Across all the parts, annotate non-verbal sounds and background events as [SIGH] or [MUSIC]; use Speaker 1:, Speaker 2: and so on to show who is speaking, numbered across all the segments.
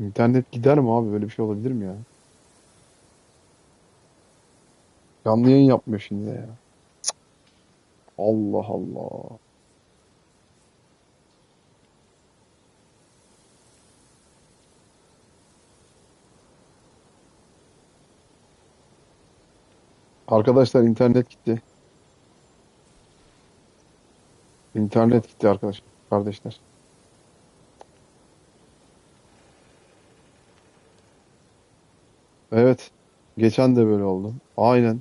Speaker 1: İnternet gider mi abi? Böyle bir şey olabilir mi ya? Canlı yayın yapmıyor şimdi ya. Allah Allah. Arkadaşlar internet gitti. İnternet gitti arkadaşlar. Kardeşler. Evet. Geçen de böyle oldu. Aynen.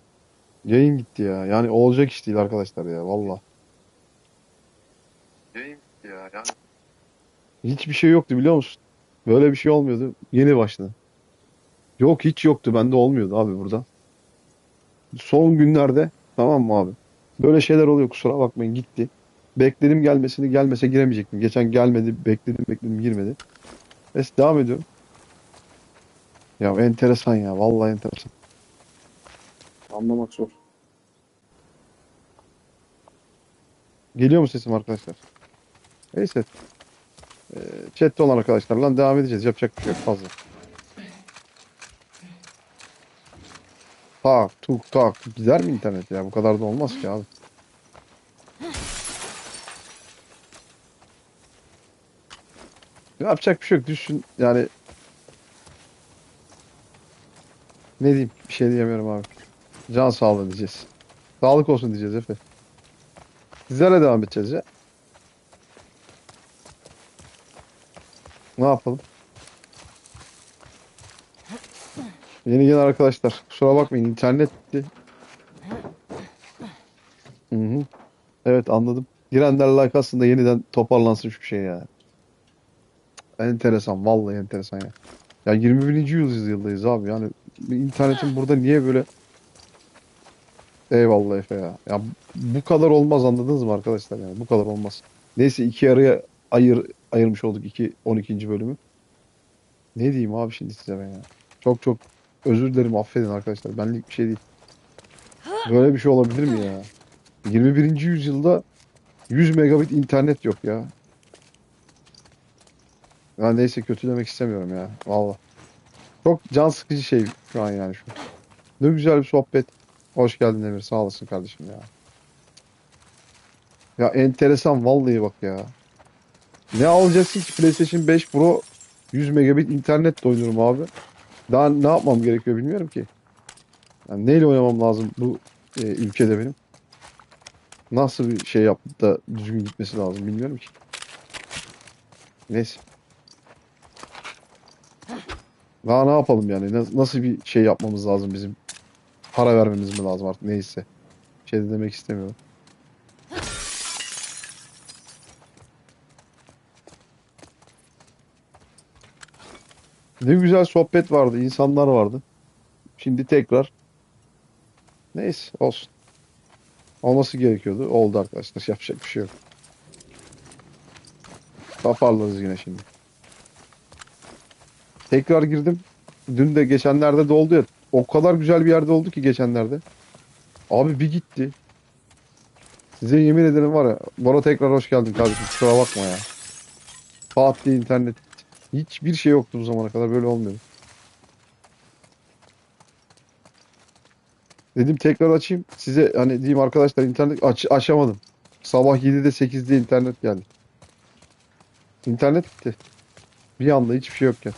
Speaker 1: Yayın gitti ya. Yani olacak iş değil arkadaşlar ya. Valla. Yayın gitti ya. Yani. Hiçbir şey yoktu biliyor musun? Böyle bir şey olmuyordu. Yeni başladı. Yok hiç yoktu. Bende olmuyordu abi burada. Son günlerde tamam mı abi? Böyle şeyler oluyor kusura bakmayın gitti. Bekledim gelmesini gelmese giremeyecektim. Geçen gelmedi bekledim bekledim girmedi. Neyse devam ediyorum. Ya enteresan ya vallahi enteresan. Anlamak zor. Geliyor mu sesim arkadaşlar? Neyse. Ee, chatte olan arkadaşlarla devam edeceğiz. Yapacak bir şey yok fazla. Tak tuk tak. Gider mi internet ya? Bu kadar da olmaz ki abi. Yapacak bir şey yok. Düşün yani ne diyeyim? Bir şey diyemiyorum abi. Can sağlığı diyeceğiz. Sağlık olsun diyeceğiz Efe. Sizlerle devam edeceğiz ya. Ne yapalım? Yeni gelen arkadaşlar. Kusura bakmayın internet gitti. Hı hı. Evet anladım. Girenler like aslında yeniden toparlansın şu şey ya. Enteresan. Vallahi enteresan ya. Ya 21. yüzyıldayız abi. Yani internetin burada niye böyle Eyvallah Efe ya. Ya bu kadar olmaz anladınız mı arkadaşlar yani bu kadar olmaz. Neyse iki yarıya ayır ayırmış olduk iki 12. bölümü. Ne diyeyim abi şimdi size ben ya. Çok çok özür dilerim affedin arkadaşlar. Benlik bir şey değil. Böyle bir şey olabilir mi ya? 21. yüzyılda 100 megabit internet yok ya. Ya neyse kötülemek istemiyorum ya. Vallahi. Çok can sıkıcı şey şu an yani şu. Ne güzel bir sohbet. Hoş geldin Emir. Sağ olasın kardeşim ya. Ya enteresan vallahi bak ya. Ne alacaksın ki PlayStation 5 Pro 100 megabit internetle oynuyorum abi. Daha ne yapmam gerekiyor bilmiyorum ki. Yani neyle oynamam lazım bu e, ülkede benim. Nasıl bir şey yapıp da düzgün gitmesi lazım bilmiyorum ki. Neyse. Daha ne yapalım yani? Nas- Nasıl bir şey yapmamız lazım bizim? Para vermemiz mi lazım artık neyse. Şey de demek istemiyorum. Ne güzel sohbet vardı, insanlar vardı. Şimdi tekrar. Neyse olsun. Olması gerekiyordu. Oldu arkadaşlar. Yapacak bir şey yok. Toparlarız yine şimdi. Tekrar girdim. Dün de geçenlerde de oldu ya. O kadar güzel bir yerde oldu ki geçenlerde. Abi bir gitti. Size yemin ederim var ya. Bora tekrar hoş geldin kardeşim. Kusura bakma ya. Fatih internet. Hiçbir şey yoktu bu zamana kadar. Böyle olmuyordu. Dedim tekrar açayım. Size hani diyeyim arkadaşlar internet aç, açamadım. Sabah 7'de 8'de internet geldi. İnternet gitti. Bir anda hiçbir şey yokken.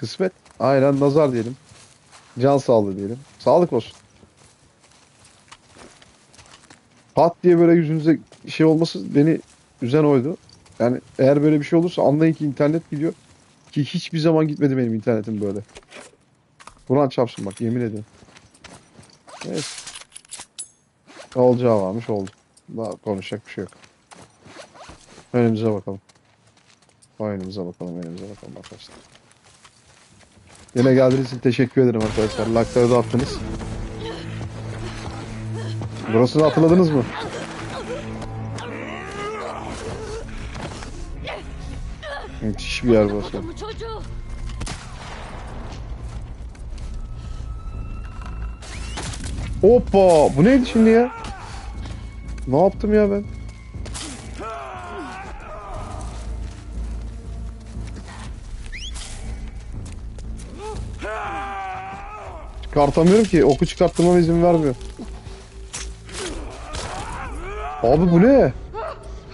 Speaker 1: Kısmet. Aynen nazar diyelim. Can sağlığı diyelim. Sağlık olsun. Pat diye böyle yüzünüze şey olması beni üzen oydu. Yani eğer böyle bir şey olursa anlayın ki internet gidiyor. Ki hiçbir zaman gitmedi benim internetim böyle. Kur'an çarpsın bak yemin ediyorum. Evet. Olacağı varmış oldu. Daha konuşacak bir şey yok. Önümüze bakalım. Önümüze bakalım, önümüze bakalım arkadaşlar. Yine geldiğiniz için teşekkür ederim arkadaşlar. Like'ları da attınız. Burasını hatırladınız mı? Müthiş bir yer burası. Hoppa! Bu neydi şimdi ya? Ne yaptım ya ben? Çıkartamıyorum ki. Oku çıkartmama izin vermiyor. Abi bu ne?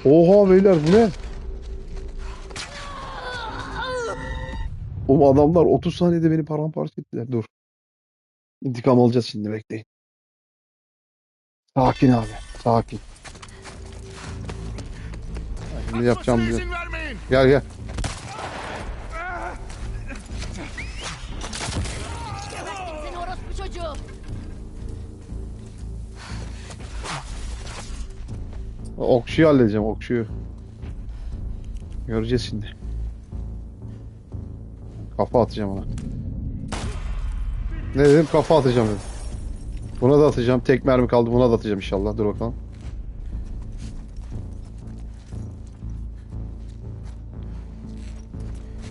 Speaker 1: Oha beyler bu ne? Oğlum adamlar 30 saniyede beni paramparça ettiler. Dur. İntikam alacağız şimdi bekleyin. Sakin abi. Sakin. Şimdi yapacağım
Speaker 2: vermeyin.
Speaker 1: Gel gel. Okçuyu halledeceğim okçuyu. Göreceğiz şimdi. Kafa atacağım ona. Ne dedim? Kafa atacağım dedim. Buna da atacağım. Tek mermi kaldı. Buna da atacağım inşallah. Dur bakalım.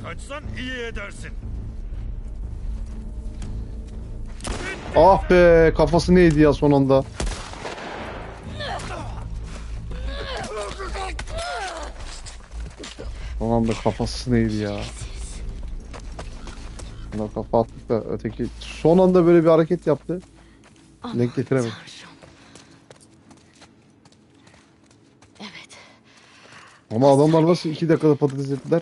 Speaker 2: Kaçsan iyi edersin.
Speaker 1: Ah be! Kafası neydi ya son anda? Anda kafası neydi ya? Buna kafa attık da öteki son anda böyle bir hareket yaptı. Denk getiremedim.
Speaker 3: Evet.
Speaker 1: Ama adamlar nasıl iki dakikada patates ettiler?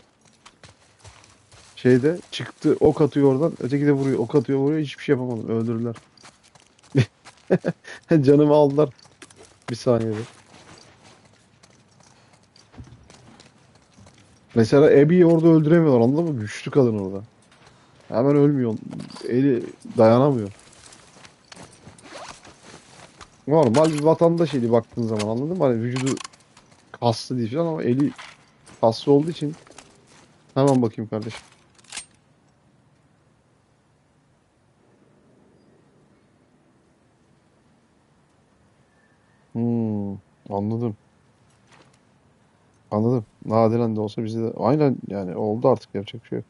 Speaker 1: Şeyde çıktı ok atıyor oradan. Öteki de vuruyor. Ok atıyor vuruyor. Hiçbir şey yapamadım. Öldürdüler. [LAUGHS] Canımı aldılar. Bir saniyede. Mesela Abby'yi orada öldüremiyorlar anladın mı? Güçlü kadın orada. Hemen ölmüyor. Eli dayanamıyor. Normal bir vatandaş eli baktığın zaman anladın mı? Hani vücudu kaslı değil falan ama eli kaslı olduğu için hemen bakayım kardeşim. Hmm, anladım. Anladım. Nadiren de olsa bize de aynen yani oldu artık yapacak bir şey yok.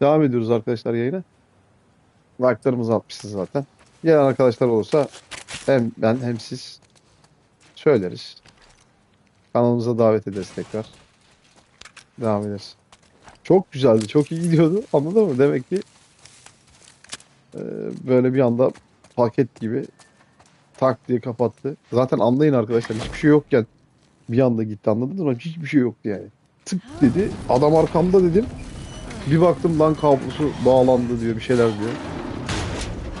Speaker 1: Devam ediyoruz arkadaşlar yayına. Like'larımızı atmışız zaten. Gelen arkadaşlar olursa hem ben hem siz söyleriz. Kanalımıza davet ederiz tekrar. Devam ederiz. Çok güzeldi. Çok iyi gidiyordu. Anladın mı? Demek ki e, böyle bir anda paket gibi tak diye kapattı. Zaten anlayın arkadaşlar hiçbir şey yokken bir anda gitti anladınız mı? Hiçbir şey yoktu yani. Tık dedi. Adam arkamda dedim. Bir baktım lan kablosu bağlandı diyor bir şeyler diyor.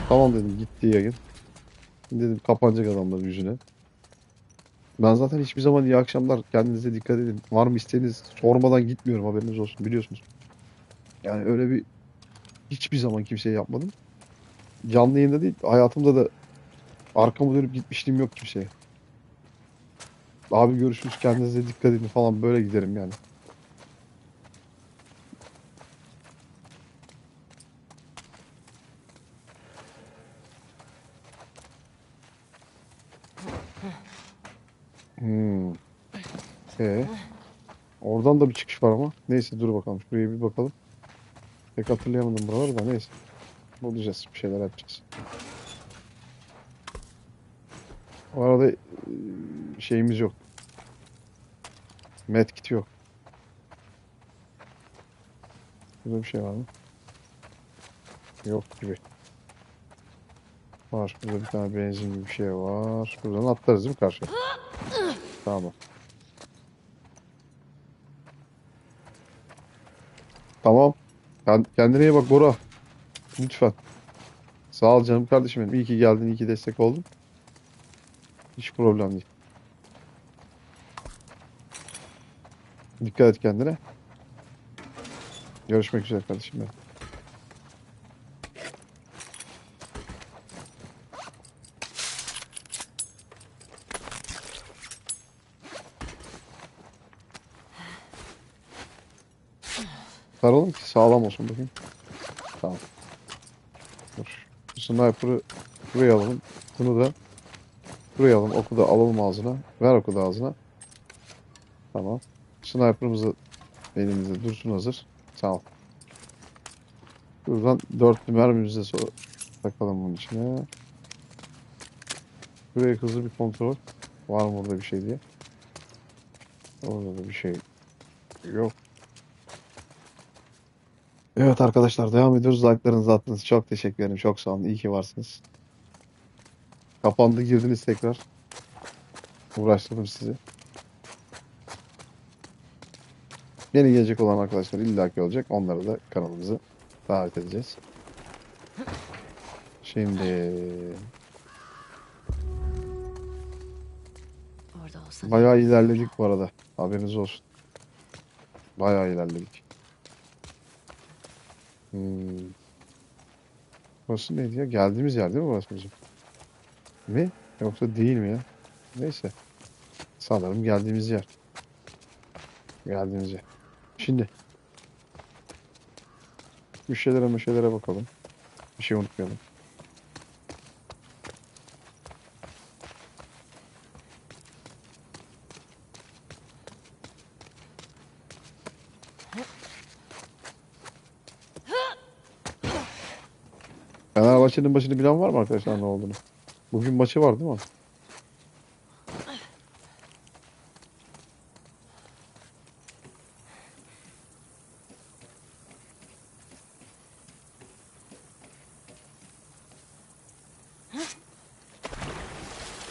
Speaker 1: Tamam dedim gitti yayın. Dedim kapanacak adamlar yüzüne. Ben zaten hiçbir zaman iyi akşamlar kendinize dikkat edin. Var mı isteğiniz sormadan gitmiyorum haberiniz olsun biliyorsunuz. Yani öyle bir hiçbir zaman kimseye yapmadım. Canlı yayında değil hayatımda da arkamı dönüp gitmişliğim yok kimseye. Abi görüşürüz kendinize dikkat edin falan böyle giderim yani. Hmm. Ee, oradan da bir çıkış var ama. Neyse dur bakalım. Şuraya bir bakalım. Pek hatırlayamadım buraları da neyse. Bulacağız. Bir şeyler yapacağız. O arada e, şeyimiz yok. Medkit yok. Burada bir şey var mı? Yok gibi. Var. Burada bir tane benzin gibi bir şey var. Buradan atlarız değil mi karşıya? Tamam. Tamam. Kend- Kendine iyi bak Bora. Lütfen. Sağ ol canım kardeşim benim. İyi ki geldin, iyi ki destek oldun. Hiç problem değil. Dikkat et kendine. Görüşmek üzere kardeşim benim. Saralım ki sağlam olsun bakayım. Tamam. Dur. Sniper'ı buraya alalım. Bunu da buraya alalım. Oku da alalım ağzına. Ver oku da ağzına. Tamam. Sniper'ımızı elimizde dursun hazır. Sağ ol. Buradan dörtlü mermimizi takalım bunun içine. Buraya hızlı bir kontrol. Var mı orada bir şey diye. Orada da bir şey yok. Evet arkadaşlar devam ediyoruz. Like'larınızı attınız. Çok teşekkür ederim. Çok sağ olun. İyi ki varsınız. Kapandı girdiniz tekrar. Uğraştırdım sizi. Yeni gelecek olan arkadaşlar illaki olacak. Onları da kanalımıza davet edeceğiz. Şimdi bayağı ilerledik bu arada. Haberiniz olsun. Bayağı ilerledik. Hmm. Burası neydi ya? Geldiğimiz yer değil mi burası bizim? Mi? Yoksa değil mi ya? Neyse. Sanırım geldiğimiz yer. Geldiğimiz yer. Şimdi. Bir şeylere bir şeylere bakalım. Bir şey unutmayalım. Fenerbahçe'nin maçını bilen var mı arkadaşlar ne olduğunu? Bugün maçı var değil mi?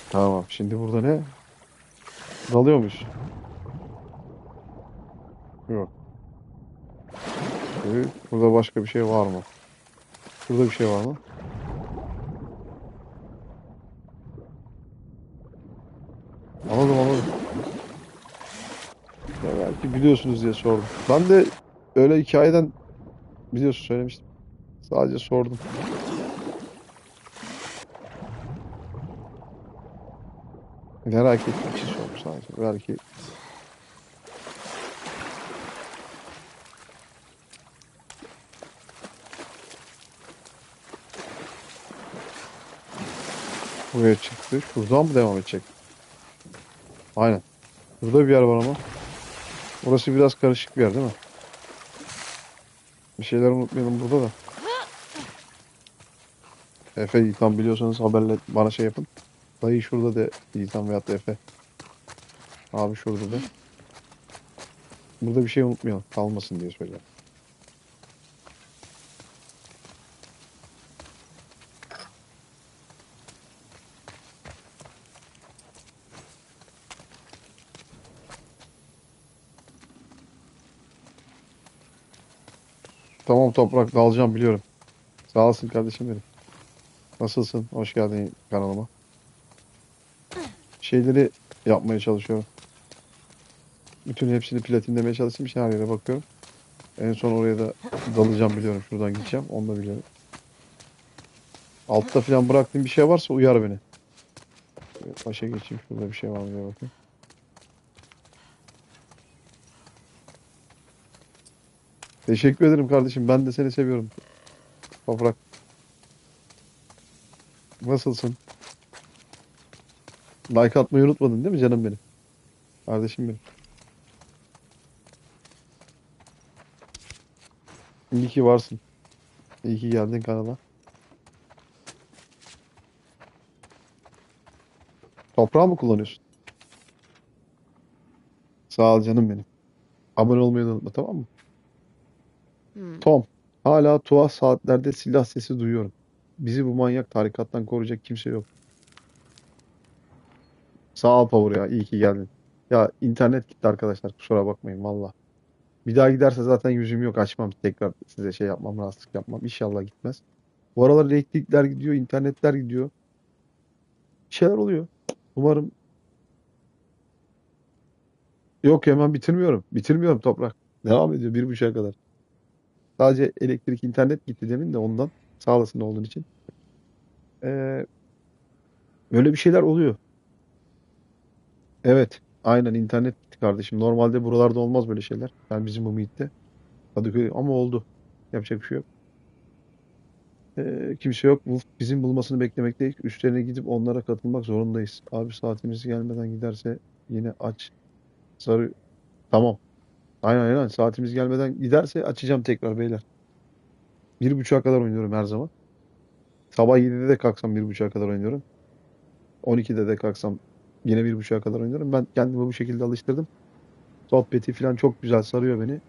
Speaker 1: Tamam. Şimdi burada ne? Dalıyor muyuz? Yok. Evet, Burada başka bir şey var mı? Burada bir şey var mı? Anladım anladım. Ya belki biliyorsunuz diye sordum. Ben de öyle hikayeden biliyorsun söylemiştim. Sadece sordum. Merak ettiğim için sordum sadece. Belki buraya çıktı. Şuradan mı devam edecek? Aynen. Burada bir yer var ama. Burası biraz karışık bir yer değil mi? Bir şeyler unutmayalım burada da. Efe Yiğitan biliyorsanız haberle bana şey yapın. Dayı şurada de Yiğitan veyahut da Efe. Abi şurada da. Burada bir şey unutmayalım. Kalmasın diye söylüyorum. Tamam toprak dalacağım biliyorum. Sağ olasın kardeşim benim. Nasılsın? Hoş geldin kanalıma. Şeyleri yapmaya çalışıyorum. Bütün hepsini platinlemeye çalıştım. Şimdi her yere bakıyorum. En son oraya da dalacağım biliyorum. Şuradan gideceğim. Onu da biliyorum. Altta falan bıraktığım bir şey varsa uyar beni. Başa geçeyim. Şurada bir şey var mı diye bakayım. Teşekkür ederim kardeşim. Ben de seni seviyorum. Toprak. Nasılsın? Like atmayı unutmadın değil mi canım benim? Kardeşim benim. İyi ki varsın. İyi ki geldin kanala. Toprağı mı kullanıyorsun? Sağ ol canım benim. Abone olmayı unutma tamam mı? Tom, hala tuhaf saatlerde silah sesi duyuyorum. Bizi bu manyak tarikattan koruyacak kimse yok. Sağ ol Power ya, iyi ki geldin. Ya internet gitti arkadaşlar, kusura bakmayın valla. Bir daha giderse zaten yüzüm yok, açmam tekrar size şey yapmam, rahatsızlık yapmam. İnşallah gitmez. Bu aralar elektrikler gidiyor, internetler gidiyor. Bir şeyler oluyor. Umarım Yok hemen bitirmiyorum. Bitirmiyorum toprak. Devam ediyor bir buçuğa kadar. Sadece elektrik, internet gitti demin de ondan. Sağ olasın olduğun için. Ee, böyle bir şeyler oluyor. Evet. Aynen internet gitti kardeşim. Normalde buralarda olmaz böyle şeyler. Yani bizim bu. Kadıköy ama oldu. Yapacak bir şey yok. Ee, kimse yok. Bu bizim bulmasını beklemekteyiz. Üstlerine gidip onlara katılmak zorundayız. Abi saatimiz gelmeden giderse yine aç. Sarı. Tamam. Aynen aynen. Saatimiz gelmeden giderse açacağım tekrar beyler. Bir buçuğa kadar oynuyorum her zaman. Sabah 7'de de kalksam bir buçuğa kadar oynuyorum. 12'de de kalksam yine bir buçuğa kadar oynuyorum. Ben kendimi bu şekilde alıştırdım. Sohbeti falan çok güzel sarıyor beni.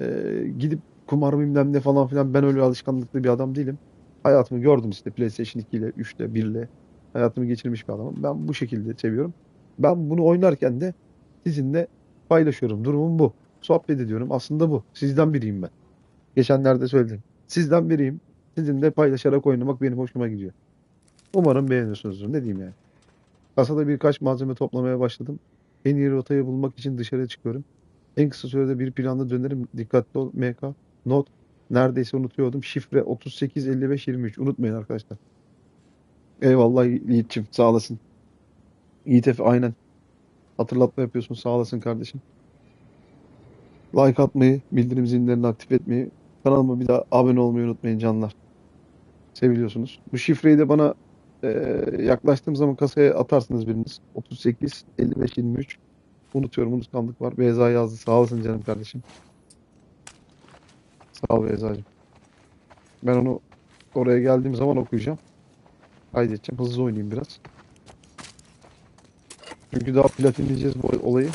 Speaker 1: Ee, gidip kumar bilmem ne falan filan ben öyle alışkanlıklı bir adam değilim. Hayatımı gördüm işte PlayStation 2 ile 3 ile 1 ile hayatımı geçirmiş bir adamım. Ben bu şekilde seviyorum. Ben bunu oynarken de sizinle paylaşıyorum. Durumum bu. Sohbet ediyorum. Aslında bu. Sizden biriyim ben. Geçenlerde söyledim. Sizden biriyim. Sizinle paylaşarak oynamak benim hoşuma gidiyor. Umarım beğeniyorsunuzdur. Ne diyeyim yani. Kasada birkaç malzeme toplamaya başladım. En iyi rotayı bulmak için dışarıya çıkıyorum. En kısa sürede bir planda dönerim. Dikkatli ol MK. Not. Neredeyse unutuyordum. Şifre 385523. Unutmayın arkadaşlar. Eyvallah Yiğit'ciğim. Sağ olasın. Yiğit Efe aynen. Hatırlatma yapıyorsun. Sağ olasın kardeşim. Like atmayı, bildirim zillerini aktif etmeyi, kanalıma bir daha abone olmayı unutmayın canlar. Seviliyorsunuz. Bu şifreyi de bana eee, yaklaştığım zaman kasaya atarsınız biriniz. 38 55 23. Unutuyorum, unutkanlık var. Beyza yazdı. Sağ olasın canım kardeşim. Sağ ol Beyza'cığım. Ben onu oraya geldiğim zaman okuyacağım. Kaydedeceğim. Hızlı oynayayım biraz. Çünkü daha platinleyeceğiz bu olayı.